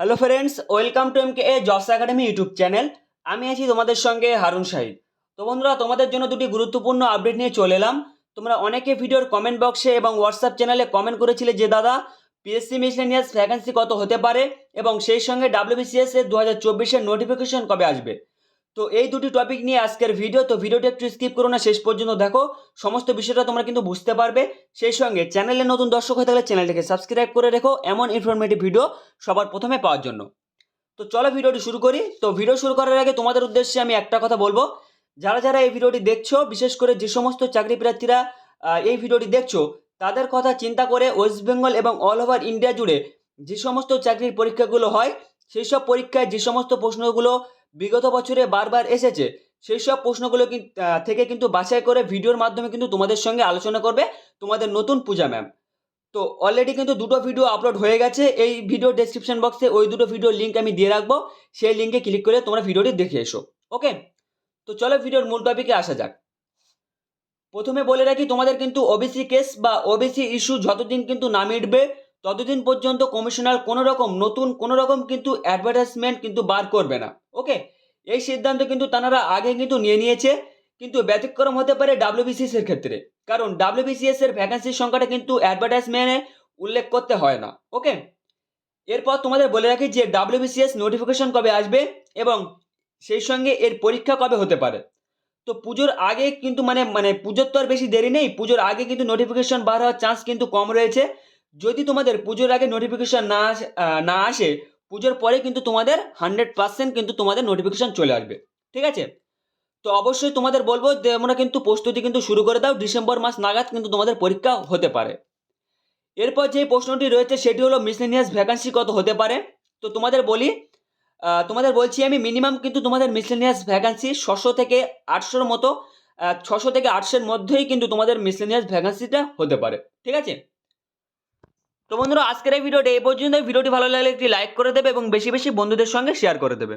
Hello friends welcome to M K A jobs academy YouTube channel আমি আছি তোমাদের সঙ্গে হারুন শাহিদ তো বন্ধুরা, তোমাদের জন্য দুটি গুরুত্বপূর্ণ আপডেট নিয়ে চলে এলাম। তোমরা অনেকে ভিডিওর কমেন্ট বক্সে এবং হোয়াটসঅ্যাপ চ্যানেলে কমেন্ট করেছিলে যে, দাদা পিএসসি মিসলেনিয়াস ভ্যাকেন্সি কত হতে পারে? এবং সেই সঙ্গে ডাব্লিউবিসিএস এর দু হাজার চব্বিশের নোটিফিকেশন কবে আসবে? তো এই দুটি টপিক নিয়ে আজকের ভিডিও তো ভিডিওটা একটু স্কিপ করো না, শেষ পর্যন্ত দেখো। সমস্ত বিষয়টা তোমরা কিন্তু বুঝতে পারবে। সেই সঙ্গে চ্যানেলে নতুন দর্শক হয়ে থাকলে চ্যানেলটিকে সাবস্ক্রাইব করে রেখো, এমন ইনফরমেটিভ ভিডিও সবার প্রথমে পাওয়ার জন্য। তো চলো ভিডিওটি শুরু করি। তো ভিডিও শুরু করার আগে তোমাদের উদ্দেশ্যে আমি একটা কথা বলব। যারা যারা এই ভিডিওটি দেখছ, বিশেষ করে যে সমস্ত চাকরি প্রার্থীরা এই ভিডিওটি দেখছ, তাদের কথা চিন্তা করে ওয়েস্ট বেঙ্গল এবং অল ওভার ইন্ডিয়া জুড়ে যে সমস্ত চাকরির পরীক্ষাগুলো হয়, সেই সব পরীক্ষায় যে সমস্ত প্রশ্নগুলো বিগত বছরে বারবার এসেছে। সেই সব প্রশ্নগুলো থেকে কিন্তু বাছাই করে ভিডিওর মাধ্যমে কিন্তু তোমাদের সঙ্গে আলোচনা করবে তোমাদের নতুন পূজা ম্যাম। তো অলরেডি কিন্তু দুটো ভিডিও আপলোড হয়ে গেছে। এই ভিডিও ডেসক্রিপশন বক্সে ওই দুটো ভিডিও লিঙ্ক আমি দিয়ে রাখব। সেই লিঙ্কে ক্লিক করে তোমরা ভিডিওটি দেখে এসো। ওকে তো চলো ভিডিওর মূল টপিকে আসা যাক। প্রথমে বলে রাখি, তোমাদের কিন্তু ওবিসি কেস বা ওবিসি ইস্যু যতদিন কিন্তু না মিটবে ততদিন পর্যন্ত কমিশনার কোনো রকম নতুন কোনো রকম কিন্তু অ্যাডভার্টাইজমেন্ট কিন্তু বার করবে না। ওকে এই সিদ্ধান্ত কিন্তু তারা আগে কিন্তু নিয়ে নিয়েছে, কিন্তু ব্যতিক্রম হতে পারে ডাব্লিউবিসিএস এর ক্ষেত্রে। কারণ ডাব্লিউবিসিএস এর ভ্যাকান্সির সংখ্যাটা কিন্তু অ্যাডভার্টাইজমেন্টে উল্লেখ করতে হয় না। ওকে এরপর তোমাদের বলে রাখি যে ডাব্লিউবিসিএস নোটিফিকেশন কবে আসবে এবং সেই সঙ্গে এর পরীক্ষা কবে হতে পারে। তো পুজোর আগে কিন্তু মানে মানে পুজোর তো আর বেশি দেরি নেই, পুজোর আগে কিন্তু নোটিফিকেশন বার হওয়ার চান্স কিন্তু কম রয়েছে। যদি তোমাদের পুজোর আগে নোটিফিকেশন না না আসে, পুজোর পরে কিন্তু তোমাদের হান্ড্রেড পার্সেন্ট কিন্তু তোমাদের নোটিফিকেশান চলে আসবে। ঠিক আছে? তো অবশ্যই তোমাদের বলব যে, তোমরা কিন্তু প্রস্তুতি কিন্তু শুরু করে দাও, ডিসেম্বর মাস নাগাদ কিন্তু তোমাদের পরীক্ষা হতে পারে। এরপর যে প্রশ্নটি রয়েছে, সেটি হলো মিসলেনিয়াস ভ্যাকান্সি কত হতে পারে? তো তোমাদের বলি তোমাদের বলছি আমি মিনিমাম কিন্তু তোমাদের মিসলেনিয়াস ভ্যাকান্সি ছশো থেকে আটশোর মতো ছশো থেকে আটশোর মধ্যেই কিন্তু তোমাদের মিসলেনিয়াস ভ্যাকান্সিটা হতে পারে। ঠিক আছে? তো বন্ধুরা, আজকের এই ভিডিওটা এই পর্যন্ত ভিডিওটি ভালো লাগলে একটি লাইক করে দেবে এবং বেশি বেশি বন্ধুদের সঙ্গে শেয়ার করে দেবে।